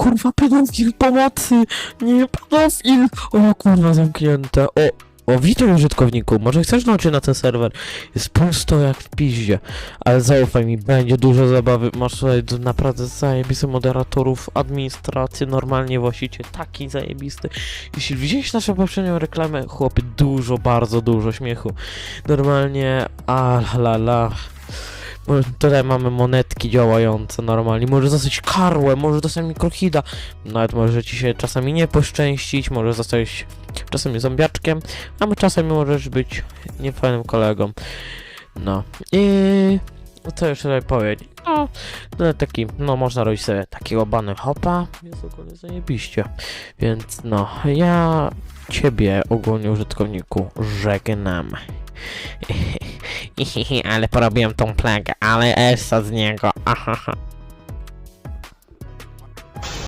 kurwa, pedofil pomocy! Nie, pedofil! O kurwa, zamknięte. O, o, witaj użytkowniku, może chcesz dołączyć na ten serwer? Jest pusto jak w piździe, ale zaufaj mi, będzie dużo zabawy. Masz tutaj naprawdę zajebistych moderatorów, administrację, normalnie właściciel, taki zajebisty. Jeśli widziałeś naszą poprzednią reklamę, chłopie, dużo, bardzo dużo śmiechu. Normalnie, a la la. Może Tutaj mamy monetki działające normalnie. Może zostać karłę, może dostać mikrohida. Nawet może ci się czasami nie poszczęścić, może zostać czasami zombiaczkiem, a czasami możesz być niefajnym kolegą. No i co jeszcze tutaj powiedzieć? No, no taki, no można robić sobie takiego bany hopa. Jest ogólnie zajebiście. Więc no, ja ciebie ogólnie użytkowniku żegnam. ale porobiłem tą plagę, ale essa z niego. Ahaha.